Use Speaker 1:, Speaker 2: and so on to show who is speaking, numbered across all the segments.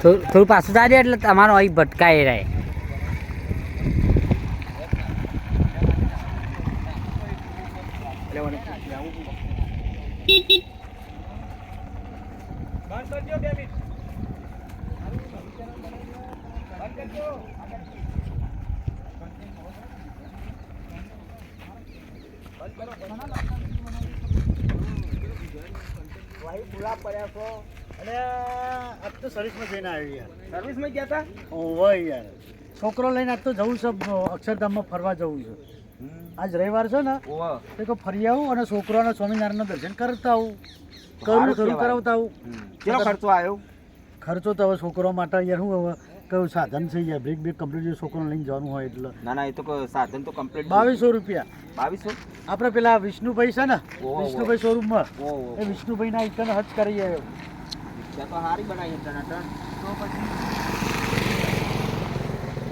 Speaker 1: થોડું થોડું પાછું જાજે એટલે તમારો અહીં ભટકાઈ રહે.
Speaker 2: બંધ કરજો બે મિનિટ બંધ કરજો ભાઈ ભૂલા પડ્યા છો. અને આજ તો સર્વિસમાં જઈને આવ્યો. યાર સર્વિસમાં ગયા હતા ઓહો યાર. છોકરો લઈને આજ તો જવું છે અક્ષરધામમાં ફરવા જવું છે. આજ રવિવાર છે ને તે તો ફરી આવું અને છોકરાના સ્વામિનારાયણના દર્શન કરતા આવું. કરું
Speaker 3: કરું
Speaker 2: કરાવતા આવું.
Speaker 3: કેટલો ખર્ચો આવ્યો?
Speaker 2: ખર્ચો તો હવે છોકરો માટે યાર શું હવે? કયું સાધન છે યાર? બ્રેક બ્રેક કમ્પ્લીટ છોકરાને લઈને જવાનું હોય એટલે.
Speaker 3: ના ના એ તો સાધન તો કમ્પ્લીટ
Speaker 2: બાવીસો રૂપિયા.
Speaker 3: બાવીસો?
Speaker 2: આપણે પેલા વિષ્ણુભાઈ છે ને વિષ્ણુભાઈ શોરૂમમાં. એ વિષ્ણુભાઈ વિષ્ણુભાઈના ઇકન હજ કરી આવ્યો.
Speaker 3: તો હારી બનાવી છે
Speaker 2: તો. પછી?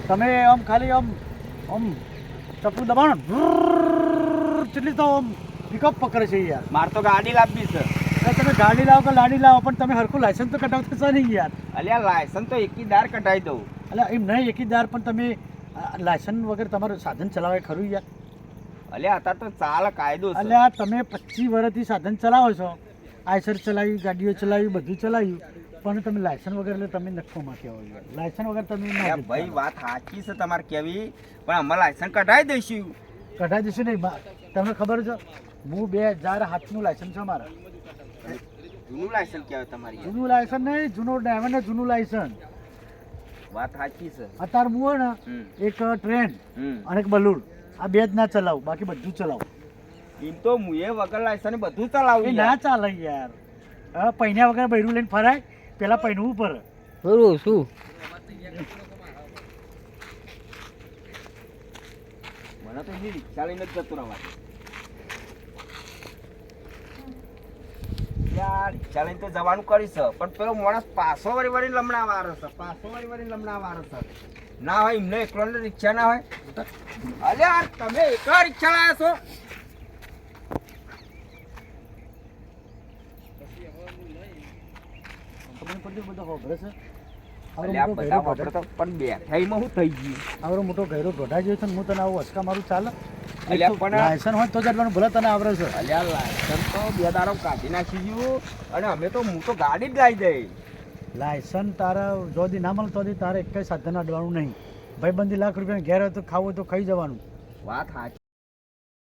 Speaker 2: તમે આમ ખાલી આમ આમ ચપ્પુ દબાણ કેટલી તો આમ પિકઅપ પકડે છે યાર.
Speaker 3: મારે તો ગાડી લાવવી છે.
Speaker 2: તમે ગાડી લાવો કે લાડી લાવો પણ તમે હરખું લાયસન્સ તો કઢાવતા છો નહીં યાર.
Speaker 3: અલ્યા લાયસન્સ તો એકી દાર કઢાવી દઉં.
Speaker 2: એટલે એમ નહીં એકી દાર પણ તમે લાયસન્સ વગર તમારું સાધન ચલાવે ખરું યાર.
Speaker 3: અલ્યા અત્યારે તો ચાલ કાયદો છે.
Speaker 2: એટલે આ તમે પચીસ વર્ષથી સાધન ચલાવો છો. આયસર ચલાવ્યું ગાડીઓ ચલાવ્યું બધું ચલાવ્યું. પણ તમે લાયસન્સ વગર એટલે તમે નખોમાં કહેવાય યાર લાયસન્સ વગર તમે
Speaker 3: ભાઈ વાત સાચી છે તમારે કેવી પણ અમે લાયસન્સ કઢાવી દઈશું.
Speaker 2: કઢાવી દઈશું નહીં તમને ખબર છે હું બે હજાર સાતનું લાયસન્સ છે મારા.
Speaker 3: જૂનું લાયસન્સ કહેવાય તમારી
Speaker 2: જૂનું લાયસન્સ નહીં જૂનો ડ્રાઈવર ને જૂનું લાયસન્સ
Speaker 3: વાત સાચી છે.
Speaker 2: અત્યારે હું હોય ને એક ટ્રેન અને એક બલૂર આ બે જ ના ચલાવું બાકી બધું ચલાવું.
Speaker 3: એમ તો મુએ વગર લાયસન્સ બધું
Speaker 2: એ
Speaker 3: ચલાવું
Speaker 2: ના ચાલે યાર. હવે પૈણ્યા વગર બૈરું લઈને ફરાય પેલા પૈણવું ઉપર.
Speaker 1: થોડું શું?
Speaker 3: મને તો એની રિક્ષા લઈને જ જતું રહેવા દે. યાર રિક્ષા તો જવાનું કરીશ પણ પેલો માણસ પાછો વળી વળી લમણા વારો છે. પાછો વળી વળી લમણા વારો છે. ના હોય, એમને એકલો રિક્ષા ના હોય. અલ્યા તમે એકલા રિક્ષા લાયા છો?
Speaker 2: તમને પડતી બધો ખબર છે?
Speaker 3: પણ બેઠાઈમાં થઈ ગયું.
Speaker 2: મોટો છે હું તને આવું મારું ચાલે. લાયસન હોય તો જ એટલાનું ભલે તને આવડે છે.
Speaker 3: અલ્યા લાયસન તો બે દારો કાઢી નાખી ગયું અને અમે તો હું તો ગાડી જ લાવી દઈ.
Speaker 2: લાયસન તારા જોદી ના મળે તો તારે એક સાધન અડવાનું નહીં. ભાઈબંધી લાખ રૂપિયા ઘેર તો ખાવું તો ખાઈ જવાનું.
Speaker 3: વાત સાચી.